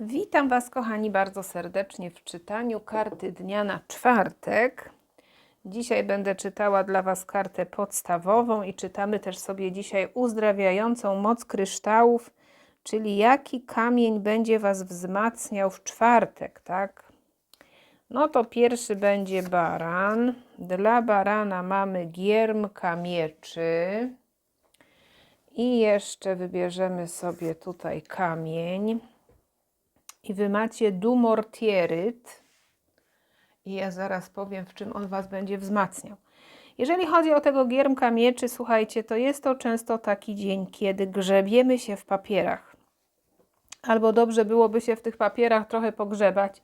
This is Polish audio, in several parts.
Witam Was, kochani, bardzo serdecznie w czytaniu karty dnia na czwartek. Dzisiaj będę czytała dla Was kartę podstawową i czytamy też sobie dzisiaj uzdrawiającą moc kryształów, czyli jaki kamień będzie Was wzmacniał w czwartek, tak? No to pierwszy będzie baran. Dla barana mamy giermka mieczy. I jeszcze wybierzemy sobie tutaj kamień. I wy macie dumortieryt. I ja zaraz powiem, w czym on was będzie wzmacniał. Jeżeli chodzi o tego giermka mieczy, słuchajcie, to jest to często taki dzień, kiedy grzebiemy się w papierach. Albo dobrze byłoby się w tych papierach trochę pogrzebać,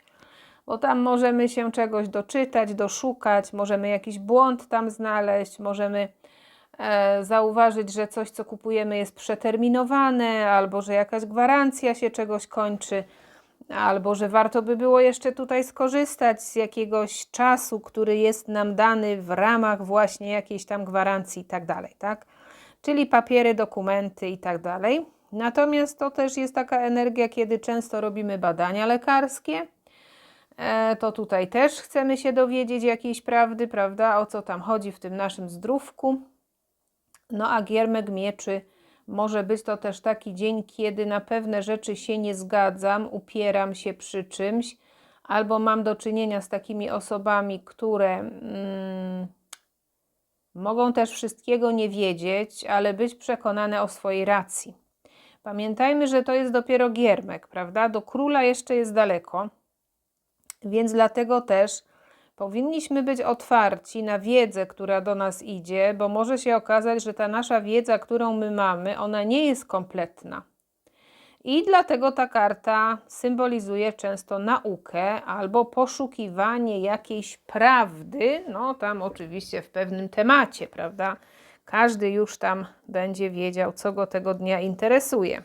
bo tam możemy się czegoś doczytać, doszukać, możemy jakiś błąd tam znaleźć, możemy e, zauważyć, że coś, co kupujemy, jest przeterminowane, albo że jakaś gwarancja się czegoś kończy, albo że warto by było jeszcze tutaj skorzystać z jakiegoś czasu, który jest nam dany w ramach właśnie jakiejś tam gwarancji i tak dalej, tak? Czyli papiery, dokumenty i tak dalej. Natomiast to też jest taka energia, kiedy często robimy badania lekarskie, E, to tutaj też chcemy się dowiedzieć jakiejś prawdy, prawda, o co tam chodzi w tym naszym zdrówku. No a giermek mieczy może być to też taki dzień, kiedy na pewne rzeczy się nie zgadzam, upieram się przy czymś, albo mam do czynienia z takimi osobami, które mm, mogą też wszystkiego nie wiedzieć, ale być przekonane o swojej racji. Pamiętajmy, że to jest dopiero giermek, prawda? Do króla jeszcze jest daleko. Więc dlatego też powinniśmy być otwarci na wiedzę, która do nas idzie, bo może się okazać, że ta nasza wiedza, którą my mamy, ona nie jest kompletna. I dlatego ta karta symbolizuje często naukę albo poszukiwanie jakiejś prawdy, no tam oczywiście w pewnym temacie, prawda? Każdy już tam będzie wiedział, co go tego dnia interesuje.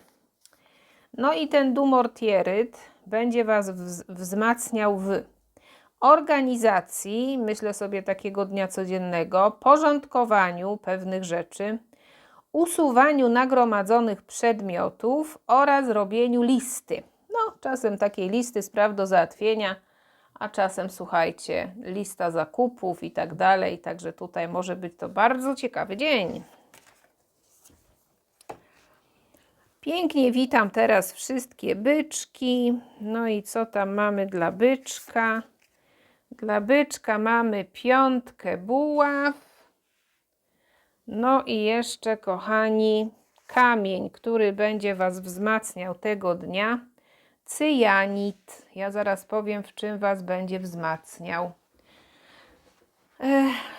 No i ten dumortieryt będzie Was wz- wzmacniał w organizacji, myślę sobie takiego dnia codziennego, porządkowaniu pewnych rzeczy, usuwaniu nagromadzonych przedmiotów oraz robieniu listy. No, czasem takiej listy spraw do załatwienia, a czasem słuchajcie, lista zakupów i tak dalej. Także tutaj może być to bardzo ciekawy dzień. Pięknie witam teraz wszystkie byczki. No i co tam mamy dla byczka? Dla byczka mamy piątkę buław. No i jeszcze, kochani, kamień, który będzie Was wzmacniał tego dnia. Cyjanit. Ja zaraz powiem, w czym Was będzie wzmacniał.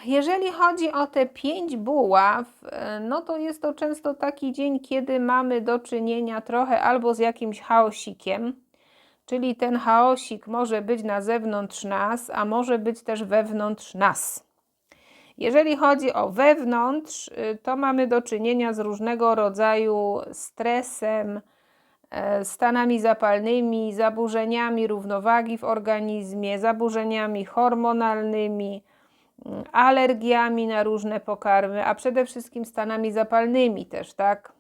Jeżeli chodzi o te pięć buław, e, no to jest to często taki dzień, kiedy mamy do czynienia trochę albo z jakimś chaosikiem, czyli ten chaosik może być na zewnątrz nas, a może być też wewnątrz nas. Jeżeli chodzi o wewnątrz, y, to mamy do czynienia z różnego rodzaju stresem, e, stanami zapalnymi, zaburzeniami równowagi w organizmie, zaburzeniami hormonalnymi, mm, alergiami na różne pokarmy, a przede wszystkim stanami zapalnymi też, tak?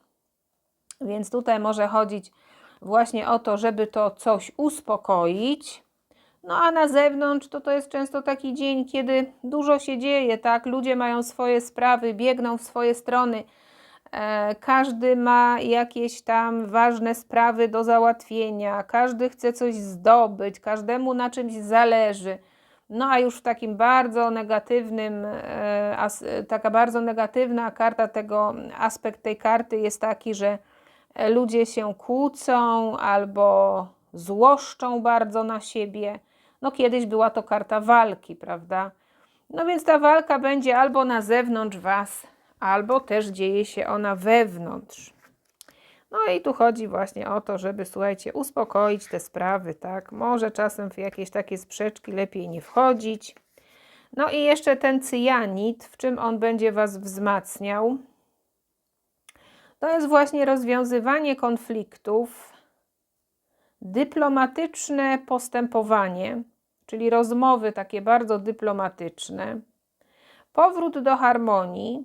Więc tutaj może chodzić właśnie o to, żeby to coś uspokoić. No a na zewnątrz to to jest często taki dzień, kiedy dużo się dzieje, tak? Ludzie mają swoje sprawy, biegną w swoje strony. E, każdy ma jakieś tam ważne sprawy do załatwienia, każdy chce coś zdobyć, każdemu na czymś zależy. No a już w takim bardzo negatywnym, e, taka bardzo negatywna karta tego, aspekt tej karty jest taki, że ludzie się kłócą albo złoszczą bardzo na siebie. No kiedyś była to karta walki, prawda? No więc ta walka będzie albo na zewnątrz Was, albo też dzieje się ona wewnątrz. No i tu chodzi właśnie o to, żeby, słuchajcie, uspokoić te sprawy, tak? Może czasem w jakieś takie sprzeczki lepiej nie wchodzić. No i jeszcze ten cyjanit, w czym on będzie Was wzmacniał? To jest właśnie rozwiązywanie konfliktów, dyplomatyczne postępowanie, czyli rozmowy takie bardzo dyplomatyczne, powrót do harmonii,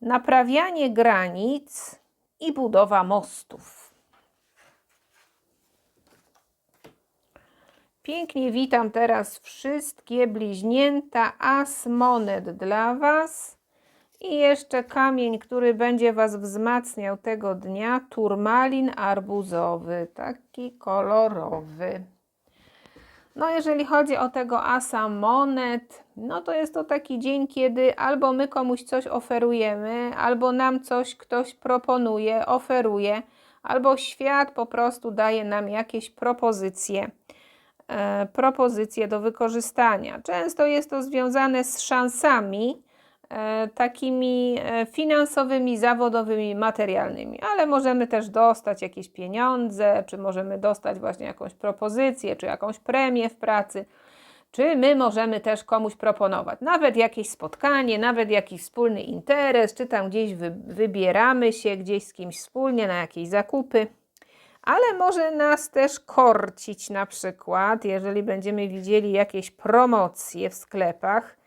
naprawianie granic i budowa mostów. Pięknie witam teraz wszystkie bliźnięta As monet dla Was. I jeszcze kamień, który będzie Was wzmacniał tego dnia, turmalin arbuzowy, taki kolorowy. No, jeżeli chodzi o tego asa monet, no to jest to taki dzień, kiedy albo my komuś coś oferujemy, albo nam coś ktoś proponuje, oferuje, albo świat po prostu daje nam jakieś propozycje, e, propozycje do wykorzystania. Często jest to związane z szansami, takimi e, finansowymi, zawodowymi, materialnymi, ale możemy też dostać jakieś pieniądze, czy możemy dostać właśnie jakąś propozycję, czy jakąś premię w pracy, czy my możemy też komuś proponować, nawet jakieś spotkanie, nawet jakiś wspólny interes, czy tam gdzieś wy, wybieramy się gdzieś z kimś wspólnie na jakieś zakupy. Ale może nas też korcić na przykład, jeżeli będziemy widzieli jakieś promocje w sklepach,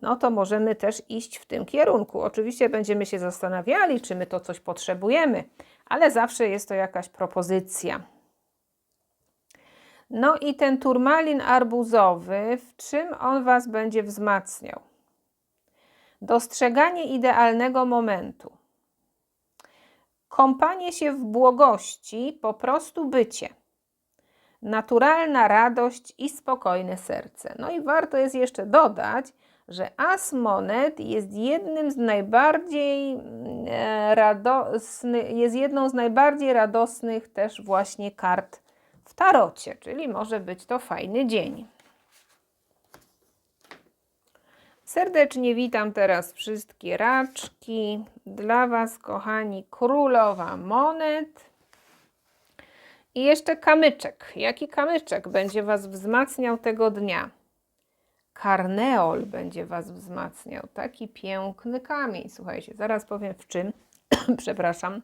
no to możemy też iść w tym kierunku. Oczywiście będziemy się zastanawiali, czy my to coś potrzebujemy, ale zawsze jest to jakaś propozycja. No i ten turmalin arbuzowy, w czym on Was będzie wzmacniał? Dostrzeganie idealnego momentu. Kąpanie się w błogości, po prostu bycie. Naturalna radość i spokojne serce. No i warto jest jeszcze dodać, że as monet jest jednym z najbardziej e, radosnych, jest jedną z najbardziej radosnych też właśnie kart w tarocie, czyli może być to fajny dzień. Serdecznie witam teraz wszystkie raczki. Dla Was, kochani, królowa monet. I jeszcze kamyczek. Jaki kamyczek będzie Was wzmacniał tego dnia? Karneol będzie Was wzmacniał. Taki piękny kamień. Słuchajcie, zaraz powiem w czym. Przepraszam.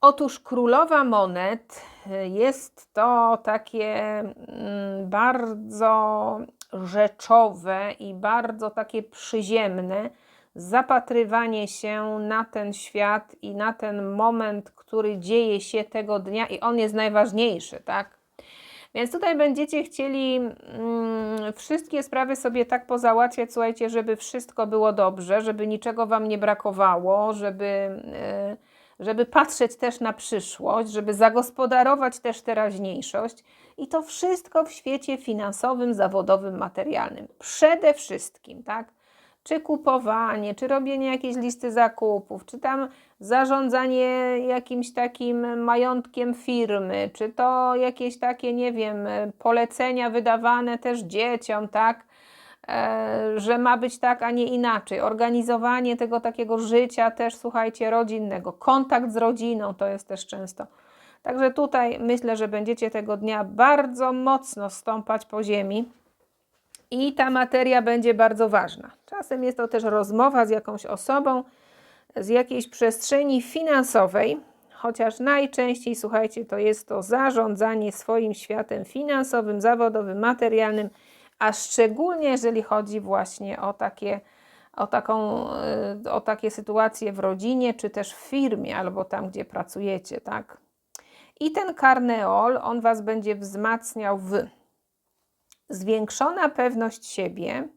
Otóż królowa monet y, jest to takie mm, bardzo rzeczowe i bardzo takie przyziemne zapatrywanie się na ten świat i na ten moment, który dzieje się tego dnia i on jest najważniejszy, tak? Więc tutaj będziecie chcieli mm, wszystkie sprawy sobie tak pozałatwiać, słuchajcie, żeby wszystko było dobrze, żeby niczego Wam nie brakowało, żeby, yy, żeby patrzeć też na przyszłość, żeby zagospodarować też teraźniejszość i to wszystko w świecie finansowym, zawodowym, materialnym. Przede wszystkim, tak? Czy kupowanie, czy robienie jakiejś listy zakupów, czy tam zarządzanie jakimś takim majątkiem firmy, czy to jakieś takie, nie wiem, polecenia wydawane też dzieciom, tak? E, że ma być tak, a nie inaczej. Organizowanie tego takiego życia też, słuchajcie, rodzinnego. Kontakt z rodziną to jest też często. Także tutaj myślę, że będziecie tego dnia bardzo mocno stąpać po ziemi i ta materia będzie bardzo ważna. Czasem jest to też rozmowa z jakąś osobą z jakiejś przestrzeni finansowej, chociaż najczęściej, słuchajcie, to jest to zarządzanie swoim światem finansowym, zawodowym, materialnym, a szczególnie jeżeli chodzi właśnie o takie, o, taką, y, o takie sytuacje w rodzinie, czy też w firmie, albo tam, gdzie pracujecie, tak? I ten karneol, on Was będzie wzmacniał w zwiększona pewność siebie,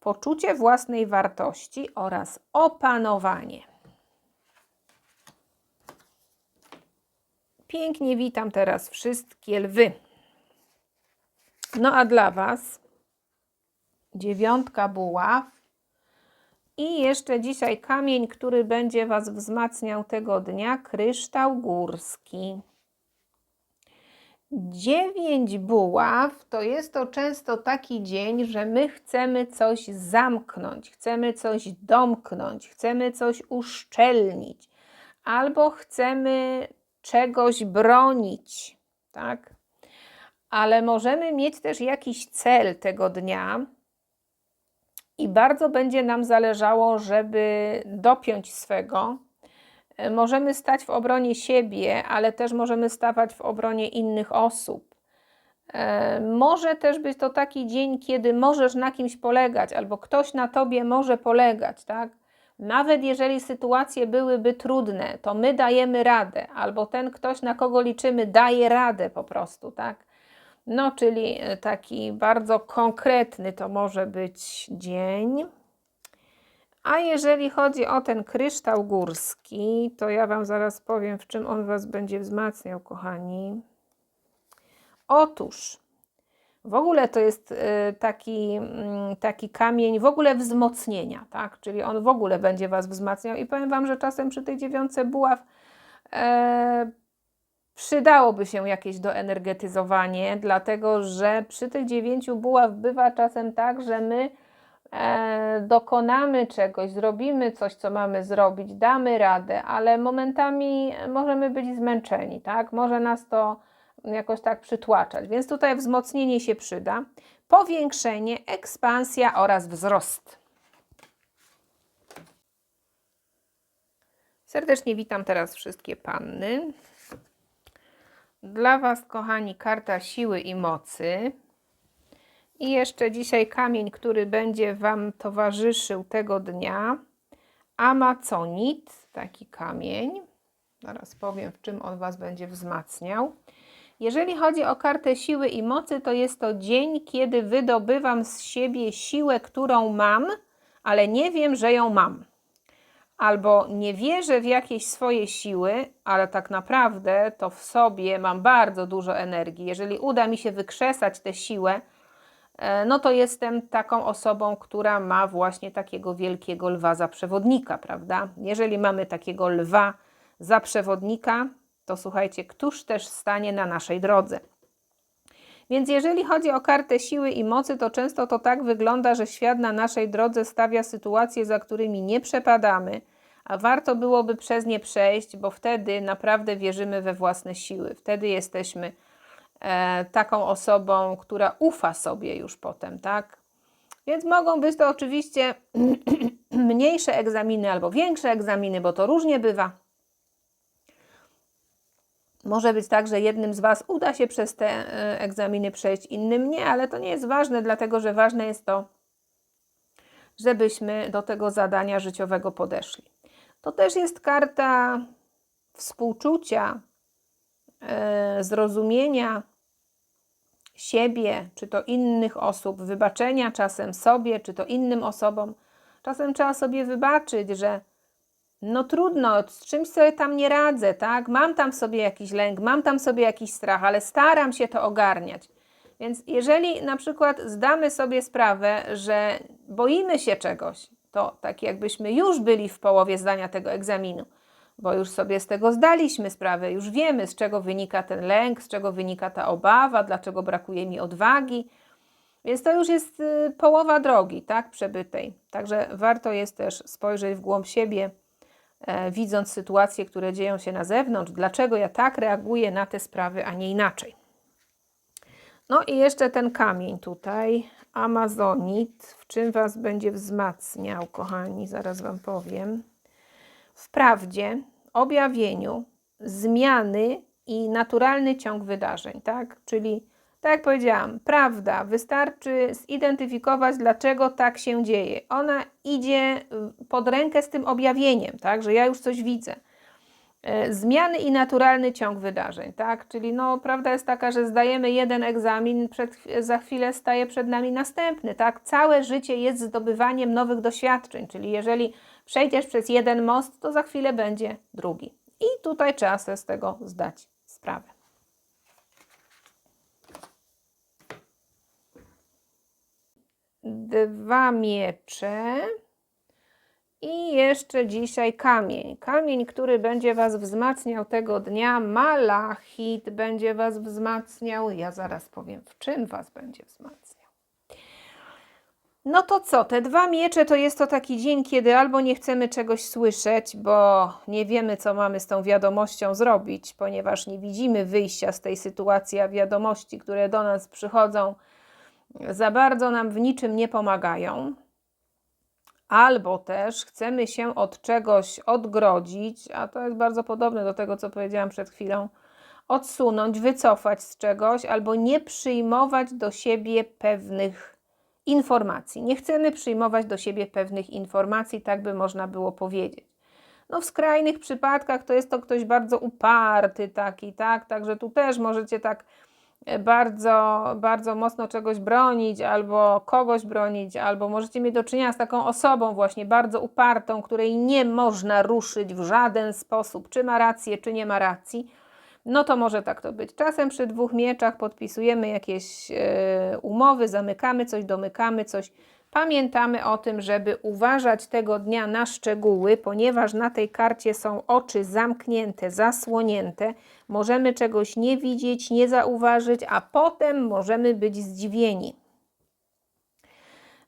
poczucie własnej wartości oraz opanowanie. Pięknie witam teraz wszystkie lwy. No a dla Was dziewiątka buław i jeszcze dzisiaj kamień, który będzie Was wzmacniał tego dnia, kryształ górski. Dziewięć buław to jest to często taki dzień, że my chcemy coś zamknąć, chcemy coś domknąć, chcemy coś uszczelnić, albo chcemy czegoś bronić, tak? Ale możemy mieć też jakiś cel tego dnia i bardzo będzie nam zależało, żeby dopiąć swego, możemy stać w obronie siebie, ale też możemy stawać w obronie innych osób. E, może też być to taki dzień, kiedy możesz na kimś polegać, albo ktoś na tobie może polegać, tak? Nawet jeżeli sytuacje byłyby trudne, to my dajemy radę, albo ten ktoś, na kogo liczymy, daje radę po prostu, tak? No, czyli e, taki bardzo konkretny to może być dzień. A jeżeli chodzi o ten kryształ górski, to ja Wam zaraz powiem, w czym on Was będzie wzmacniał, kochani. Otóż, w ogóle to jest e, taki, mm, taki kamień w ogóle wzmocnienia, tak? Czyli on w ogóle będzie Was wzmacniał i powiem Wam, że czasem przy tej dziewiątce buław e, przydałoby się jakieś doenergetyzowanie, dlatego że przy tych dziewięciu buław bywa czasem tak, że my dokonamy czegoś, zrobimy coś, co mamy zrobić, damy radę, ale momentami możemy być zmęczeni, tak? Może nas to jakoś tak przytłaczać, więc tutaj wzmocnienie się przyda. Powiększenie, ekspansja oraz wzrost. Serdecznie witam teraz wszystkie panny. Dla Was, kochani, karta siły i mocy. I jeszcze dzisiaj kamień, który będzie Wam towarzyszył tego dnia. Amazonit, taki kamień. Zaraz powiem, w czym on Was będzie wzmacniał. Jeżeli chodzi o kartę siły i mocy, to jest to dzień, kiedy wydobywam z siebie siłę, którą mam, ale nie wiem, że ją mam albo nie wierzę w jakieś swoje siły, ale tak naprawdę to w sobie mam bardzo dużo energii. Jeżeli uda mi się wykrzesać tę siłę, no to jestem taką osobą, która ma właśnie takiego wielkiego lwa za przewodnika, prawda? Jeżeli mamy takiego lwa za przewodnika, to słuchajcie, któż też stanie na naszej drodze? Więc jeżeli chodzi o kartę siły i mocy, to często to tak wygląda, że świat na naszej drodze stawia sytuacje, za którymi nie przepadamy, a warto byłoby przez nie przejść, bo wtedy naprawdę wierzymy we własne siły. Wtedy jesteśmy e, taką osobą, która ufa sobie już potem, tak? Więc mogą być to oczywiście mniejsze egzaminy albo większe egzaminy, bo to różnie bywa. Może być tak, że jednym z Was uda się przez te e, egzaminy przejść, innym nie, ale to nie jest ważne, dlatego że ważne jest to, żebyśmy do tego zadania życiowego podeszli. To też jest karta współczucia, e, zrozumienia siebie, czy to innych osób, wybaczenia czasem sobie, czy to innym osobom. Czasem trzeba sobie wybaczyć, że no trudno, z czymś sobie tam nie radzę, tak? Mam tam sobie jakiś lęk, mam tam sobie jakiś strach, ale staram się to ogarniać. Więc jeżeli na przykład zdamy sobie sprawę, że boimy się czegoś, to tak jakbyśmy już byli w połowie zdania tego egzaminu, bo już sobie z tego zdaliśmy sprawę, już wiemy, z czego wynika ten lęk, z czego wynika ta obawa, dlaczego brakuje mi odwagi. Więc to już jest y, połowa drogi, tak, przebytej. Także warto jest też spojrzeć w głąb siebie, e, widząc sytuacje, które dzieją się na zewnątrz, dlaczego ja tak reaguję na te sprawy, a nie inaczej. No i jeszcze ten kamień tutaj, Amazonit, w czym Was będzie wzmacniał, kochani, zaraz Wam powiem. W prawdzie, objawieniu, zmiany i naturalny ciąg wydarzeń, tak? Czyli, tak jak powiedziałam, prawda, wystarczy zidentyfikować, dlaczego tak się dzieje. Ona idzie pod rękę z tym objawieniem, tak? Że ja już coś widzę. E, zmiany i naturalny ciąg wydarzeń, tak? Czyli no, prawda jest taka, że zdajemy jeden egzamin, przed, za chwilę staje przed nami następny, tak? Całe życie jest zdobywaniem nowych doświadczeń, czyli jeżeli przejdziesz przez jeden most, to za chwilę będzie drugi. I tutaj trzeba sobie z tego zdać sprawę. Dwa miecze. I jeszcze dzisiaj kamień. Kamień, który będzie Was wzmacniał tego dnia. Malachit będzie Was wzmacniał. Ja zaraz powiem, w czym Was będzie wzmacniał. No to co? Te dwa miecze to jest to taki dzień, kiedy albo nie chcemy czegoś słyszeć, bo nie wiemy, co mamy z tą wiadomością zrobić, ponieważ nie widzimy wyjścia z tej sytuacji, a wiadomości, które do nas przychodzą, za bardzo nam w niczym nie pomagają albo też chcemy się od czegoś odgrodzić, a to jest bardzo podobne do tego, co powiedziałam przed chwilą, odsunąć, wycofać z czegoś, albo nie przyjmować do siebie pewnych informacji. Nie chcemy przyjmować do siebie pewnych informacji, tak by można było powiedzieć. No w skrajnych przypadkach to jest to ktoś bardzo uparty taki, tak, także tu też możecie tak bardzo, bardzo mocno czegoś bronić, albo kogoś bronić, albo możecie mieć do czynienia z taką osobą właśnie bardzo upartą, której nie można ruszyć w żaden sposób, czy ma rację, czy nie ma racji, no to może tak to być. Czasem przy dwóch mieczach podpisujemy jakieś e, umowy, zamykamy coś, domykamy coś. Pamiętamy o tym, żeby uważać tego dnia na szczegóły, ponieważ na tej karcie są oczy zamknięte, zasłonięte. Możemy czegoś nie widzieć, nie zauważyć, a potem możemy być zdziwieni.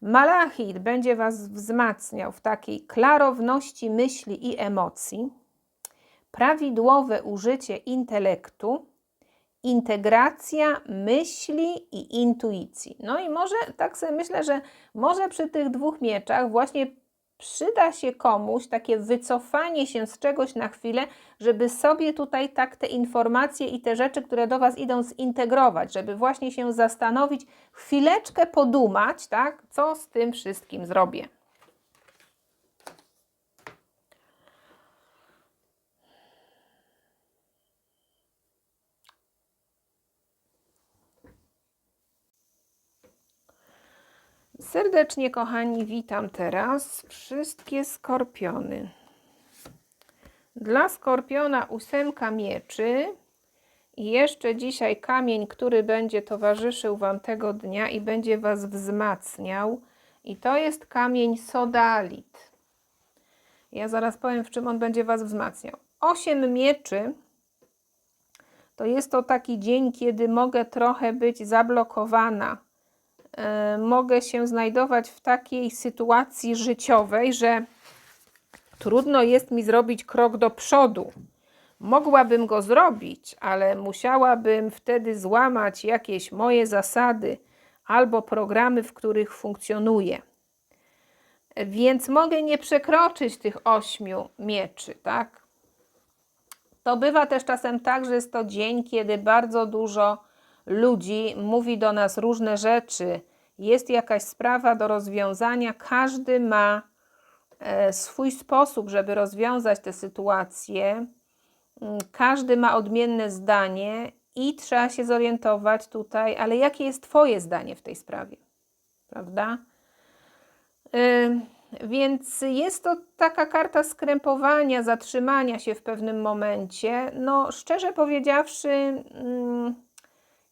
Malachit będzie Was wzmacniał w takiej klarowności myśli i emocji, prawidłowe użycie intelektu, integracja myśli i intuicji. No i może tak sobie myślę, że może przy tych dwóch mieczach właśnie przyda się komuś takie wycofanie się z czegoś na chwilę, żeby sobie tutaj tak te informacje i te rzeczy, które do Was idą, zintegrować, żeby właśnie się zastanowić, chwileczkę podumać, tak, co z tym wszystkim zrobię. Serdecznie, kochani, witam teraz wszystkie skorpiony. Dla skorpiona ósemka mieczy i jeszcze dzisiaj kamień, który będzie towarzyszył Wam tego dnia i będzie Was wzmacniał. I to jest kamień sodalit. Ja zaraz powiem, w czym on będzie Was wzmacniał. Osiem mieczy to jest to taki dzień, kiedy mogę trochę być zablokowana mogę się znajdować w takiej sytuacji życiowej, że trudno jest mi zrobić krok do przodu. Mogłabym go zrobić, ale musiałabym wtedy złamać jakieś moje zasady albo programy, w których funkcjonuję. Więc mogę nie przekroczyć tych ośmiu mieczy, tak? To bywa też czasem tak, że jest to dzień, kiedy bardzo dużo ludzi mówi do nas różne rzeczy, jest jakaś sprawa do rozwiązania, każdy ma e, swój sposób, żeby rozwiązać tę sytuację. Mm, każdy ma odmienne zdanie i trzeba się zorientować tutaj, ale jakie jest Twoje zdanie w tej sprawie, prawda? Więc jest to taka karta skrępowania, zatrzymania się w pewnym momencie. No, szczerze powiedziawszy, mm,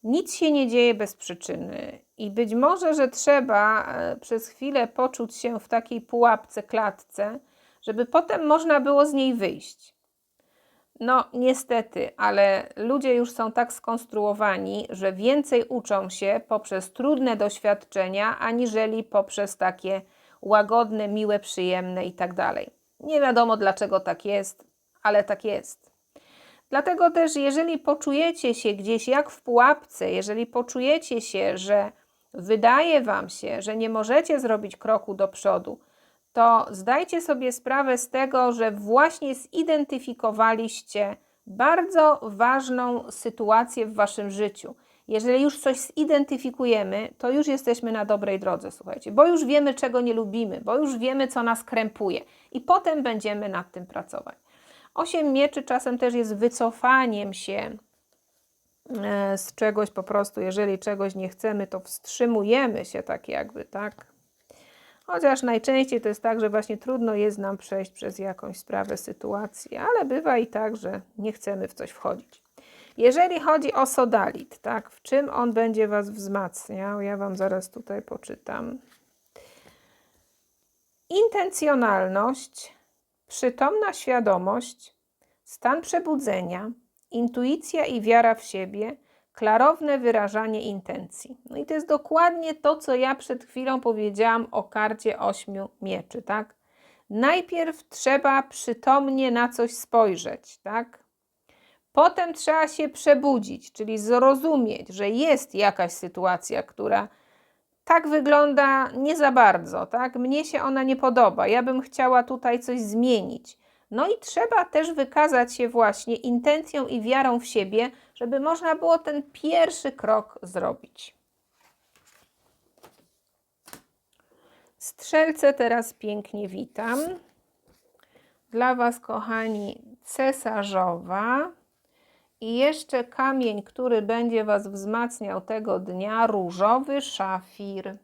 nic się nie dzieje bez przyczyny i być może, że trzeba e, przez chwilę poczuć się w takiej pułapce, klatce, żeby potem można było z niej wyjść. No, niestety, ale ludzie już są tak skonstruowani, że więcej uczą się poprzez trudne doświadczenia, aniżeli poprzez takie łagodne, miłe, przyjemne i tak dalej. Nie wiadomo dlaczego tak jest, ale tak jest. Dlatego też, jeżeli poczujecie się gdzieś jak w pułapce, jeżeli poczujecie się, że wydaje Wam się, że nie możecie zrobić kroku do przodu, to zdajcie sobie sprawę z tego, że właśnie zidentyfikowaliście bardzo ważną sytuację w Waszym życiu. Jeżeli już coś zidentyfikujemy, to już jesteśmy na dobrej drodze, słuchajcie, bo już wiemy, czego nie lubimy, bo już wiemy, co nas krępuje, i potem będziemy nad tym pracować. Osiem mieczy czasem też jest wycofaniem się e, z czegoś po prostu, jeżeli czegoś nie chcemy, to wstrzymujemy się tak jakby, tak? Chociaż najczęściej to jest tak, że właśnie trudno jest nam przejść przez jakąś sprawę, sytuację, ale bywa i tak, że nie chcemy w coś wchodzić. Jeżeli chodzi o sodalit, tak, w czym on będzie Was wzmacniał? Ja Wam zaraz tutaj poczytam. Intencjonalność, Przytomna świadomość, stan przebudzenia, intuicja i wiara w siebie, klarowne wyrażanie intencji. No i to jest dokładnie to, co ja przed chwilą powiedziałam o karcie ośmiu mieczy, tak? Najpierw trzeba przytomnie na coś spojrzeć, tak? Potem trzeba się przebudzić, czyli zrozumieć, że jest jakaś sytuacja, która tak wygląda nie za bardzo, tak? Mnie się ona nie podoba. Ja bym chciała tutaj coś zmienić. No i trzeba też wykazać się właśnie intencją i wiarą w siebie, żeby można było ten pierwszy krok zrobić. Strzelce teraz pięknie witam. Dla Was, kochani, cesarzowa I jeszcze kamień, który będzie Was wzmacniał tego dnia, różowy szafir.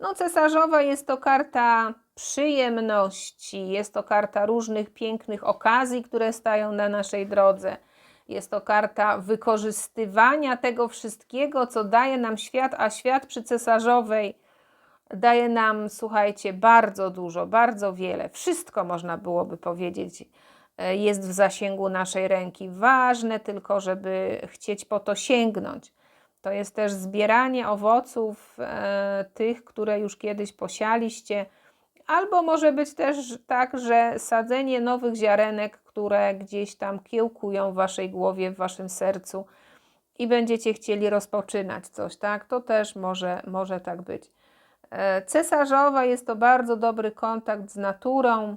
No, cesarzowa jest to karta przyjemności, jest to karta różnych pięknych okazji, które stają na naszej drodze. Jest to karta wykorzystywania tego wszystkiego, co daje nam świat, a świat przy cesarzowej daje nam, słuchajcie, bardzo dużo, bardzo wiele. Wszystko można byłoby powiedzieć jest w zasięgu naszej ręki. Ważne tylko, żeby chcieć po to sięgnąć. To jest też zbieranie owoców e, tych, które już kiedyś posialiście, albo może być też tak, że sadzenie nowych ziarenek, które gdzieś tam kiełkują w waszej głowie, w waszym sercu i będziecie chcieli rozpoczynać coś, tak? To też może, może tak być. E, cesarzowa jest to bardzo dobry kontakt z naturą,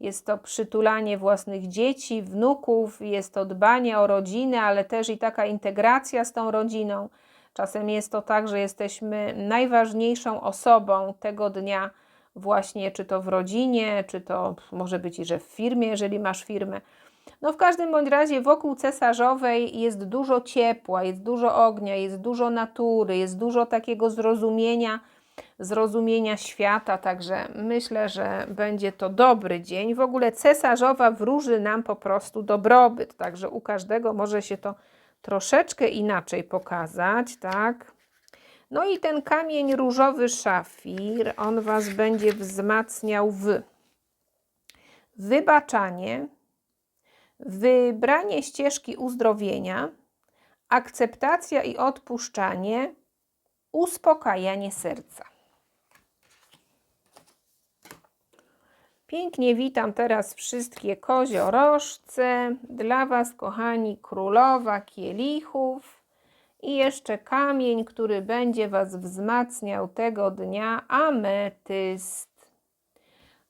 jest to przytulanie własnych dzieci, wnuków, jest to dbanie o rodzinę, ale też i taka integracja z tą rodziną. Czasem jest to tak, że jesteśmy najważniejszą osobą tego dnia, właśnie czy to w rodzinie, czy to może być i że w firmie, jeżeli masz firmę. No w każdym bądź razie wokół cesarzowej jest dużo ciepła, jest dużo ognia, jest dużo natury, jest dużo takiego zrozumienia, zrozumienia świata, także myślę, że będzie to dobry dzień. W ogóle cesarzowa wróży nam po prostu dobrobyt, także u każdego może się to troszeczkę inaczej pokazać, tak? No i ten kamień różowy szafir, on Was będzie wzmacniał w wybaczanie, wybranie ścieżki uzdrowienia, akceptacja i odpuszczanie, uspokajanie serca. Pięknie witam teraz wszystkie koziorożce. Dla Was, kochani, królowa kielichów. I jeszcze kamień, który będzie Was wzmacniał tego dnia, ametyst.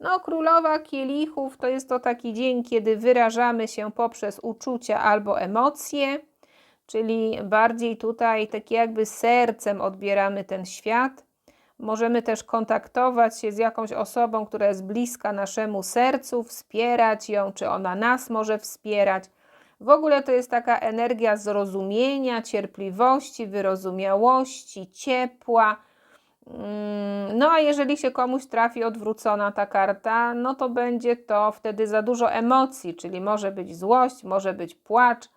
No, królowa kielichów to jest to taki dzień, kiedy wyrażamy się poprzez uczucia albo emocje, czyli bardziej tutaj tak jakby sercem odbieramy ten świat Możemy też kontaktować się z jakąś osobą, która jest bliska naszemu sercu, wspierać ją, czy ona nas może wspierać. W ogóle to jest taka energia zrozumienia, cierpliwości, wyrozumiałości, ciepła. Mm, no a jeżeli się komuś trafi odwrócona ta karta, no to będzie to wtedy za dużo emocji, czyli może być złość, może być płacz,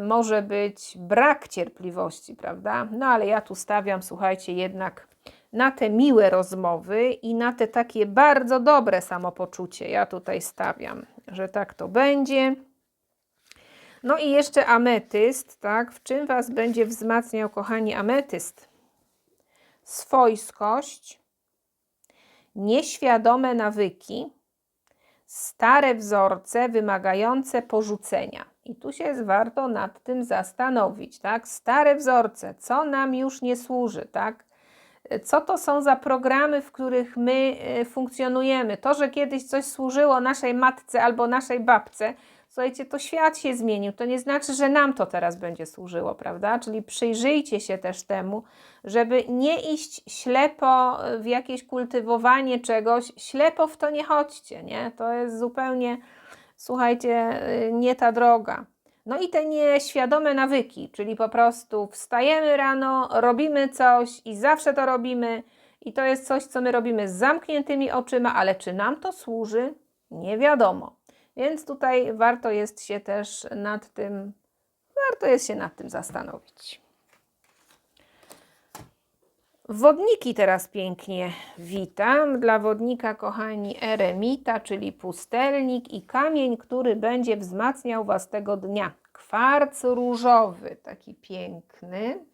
może być brak cierpliwości, prawda? No ale ja tu stawiam, słuchajcie, jednak na te miłe rozmowy i na te takie bardzo dobre samopoczucie. Ja tutaj stawiam, że tak to będzie. No i jeszcze ametyst, tak? W czym Was będzie wzmacniał, kochani, ametyst? Swojskość, nieświadome nawyki, stare wzorce wymagające porzucenia. I tu się warto nad tym zastanowić, tak? Stare wzorce, co nam już nie służy, tak? co to są za programy, w których my e, funkcjonujemy. To, że kiedyś coś służyło naszej matce albo naszej babce, słuchajcie, to świat się zmienił. To nie znaczy, że nam to teraz będzie służyło, prawda? Czyli przyjrzyjcie się też temu, żeby nie iść ślepo w jakieś kultywowanie czegoś, ślepo w to nie chodźcie, nie? To jest zupełnie, słuchajcie, e, nie ta droga. No i te nieświadome nawyki, czyli po prostu wstajemy rano, robimy coś i zawsze to robimy, i to jest coś, co my robimy z zamkniętymi oczyma, ale czy nam to służy? Nie wiadomo. Więc tutaj warto jest się też nad tym, warto jest się nad tym zastanowić. Wodniki teraz pięknie witam. Dla wodnika, kochani, eremita, czyli pustelnik i kamień, który będzie wzmacniał Was tego dnia. Kwarc różowy, taki piękny.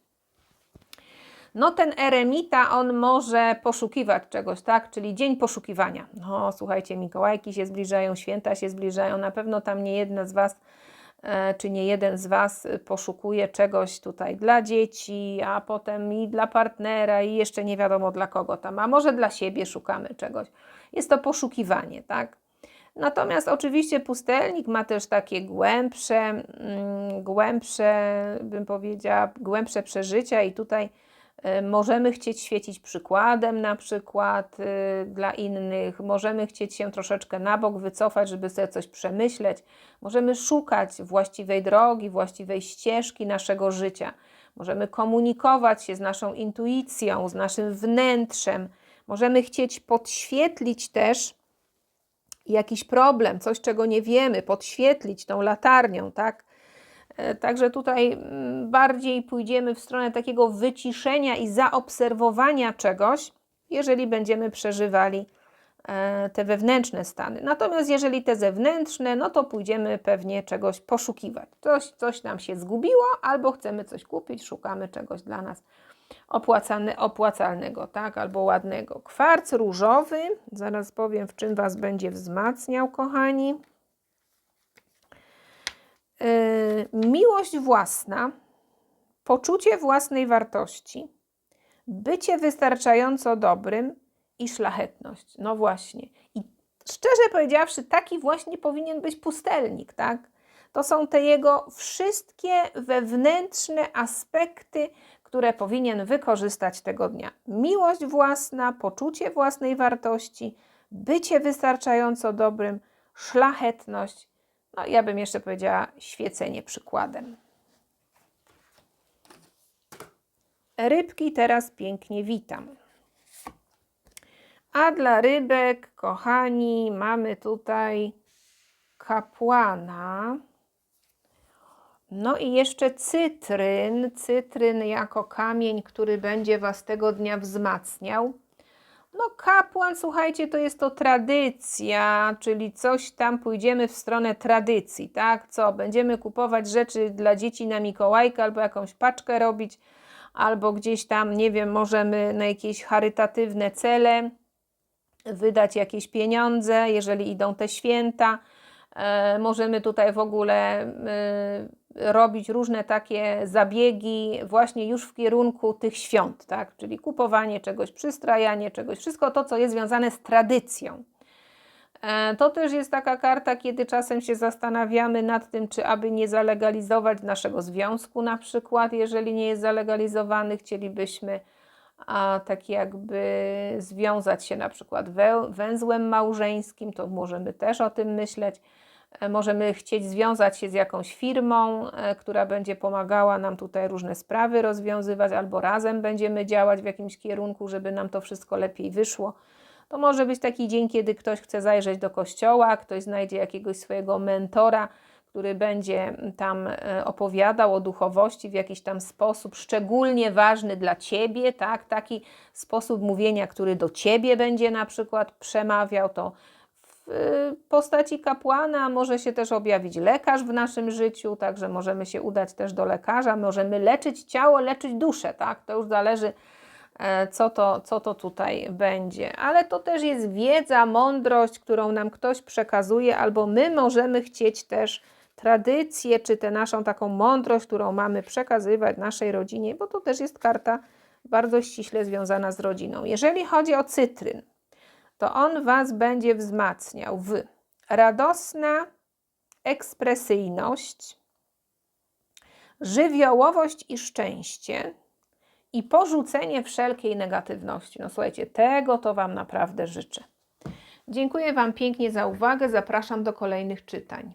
No ten eremita, on może poszukiwać czegoś, tak? Czyli dzień poszukiwania. No słuchajcie, Mikołajki się zbliżają, święta się zbliżają. Na pewno tam nie jedna z Was czy nie jeden z Was poszukuje czegoś tutaj dla dzieci, a potem i dla partnera, i jeszcze nie wiadomo dla kogo tam, a może dla siebie szukamy czegoś. Jest to poszukiwanie, tak? Natomiast oczywiście pustelnik ma też takie głębsze, mm, głębsze, bym powiedziała, głębsze przeżycia i tutaj E, Możemy chcieć świecić przykładem, na przykład y, dla innych, możemy chcieć się troszeczkę na bok wycofać, żeby sobie coś przemyśleć, możemy szukać właściwej drogi, właściwej ścieżki naszego życia, możemy komunikować się z naszą intuicją, z naszym wnętrzem, możemy chcieć podświetlić też jakiś problem, coś czego nie wiemy, podświetlić tą latarnią, tak? Także tutaj mm, bardziej pójdziemy w stronę takiego wyciszenia i zaobserwowania czegoś, jeżeli będziemy przeżywali e, te wewnętrzne stany. Natomiast jeżeli te zewnętrzne, no to pójdziemy pewnie czegoś poszukiwać. Coś, coś nam się zgubiło, albo chcemy coś kupić, szukamy czegoś dla nas opłacane, opłacalnego, tak, albo ładnego. Kwarc różowy, zaraz powiem, w czym Was będzie wzmacniał, kochani. Yy, miłość własna, poczucie własnej wartości, bycie wystarczająco dobrym i szlachetność. No właśnie. I szczerze powiedziawszy, taki właśnie powinien być pustelnik, tak? To są te jego wszystkie wewnętrzne aspekty, które powinien wykorzystać tego dnia. Miłość własna, poczucie własnej wartości, bycie wystarczająco dobrym, szlachetność no, ja bym jeszcze powiedziała świecenie przykładem. Rybki teraz pięknie witam. A dla rybek, kochani, mamy tutaj kapłana. No i jeszcze cytryn. Cytryn jako kamień, który będzie Was tego dnia wzmacniał. No, kapłan, słuchajcie, to jest to tradycja, czyli coś tam pójdziemy w stronę tradycji, tak? Co? Będziemy kupować rzeczy dla dzieci na Mikołajkę albo jakąś paczkę robić, albo gdzieś tam, nie wiem, możemy na jakieś charytatywne cele wydać jakieś pieniądze, jeżeli idą te święta. E, możemy tutaj w ogóle e, robić różne takie zabiegi właśnie już w kierunku tych świąt, tak? Czyli kupowanie czegoś, przystrajanie czegoś, wszystko to, co jest związane z tradycją. E, To też jest taka karta, kiedy czasem się zastanawiamy nad tym, czy aby nie zalegalizować naszego związku, na przykład, jeżeli nie jest zalegalizowany, chcielibyśmy a tak jakby związać się na przykład wę- węzłem małżeńskim, to możemy też o tym myśleć. E, Możemy chcieć związać się z jakąś firmą, e, która będzie pomagała nam tutaj różne sprawy rozwiązywać, albo razem będziemy działać w jakimś kierunku, żeby nam to wszystko lepiej wyszło. To może być taki dzień, kiedy ktoś chce zajrzeć do kościoła, ktoś znajdzie jakiegoś swojego mentora, który będzie tam e, opowiadał o duchowości w jakiś tam sposób szczególnie ważny dla ciebie, tak? Taki sposób mówienia, który do ciebie będzie na przykład przemawiał, to w postaci kapłana może się też objawić lekarz w naszym życiu, także możemy się udać też do lekarza, możemy leczyć ciało, leczyć duszę, tak? To już zależy, e, co to, co to tutaj będzie. Ale to też jest wiedza, mądrość, którą nam ktoś przekazuje, albo my możemy chcieć też tradycję, czy tę naszą taką mądrość, którą mamy przekazywać naszej rodzinie, bo to też jest karta bardzo ściśle związana z rodziną. Jeżeli chodzi o cytryn, to on Was będzie wzmacniał w radosna ekspresyjność, żywiołowość i szczęście i porzucenie wszelkiej negatywności. No słuchajcie, tego to Wam naprawdę życzę. Dziękuję Wam pięknie za uwagę. Zapraszam do kolejnych czytań.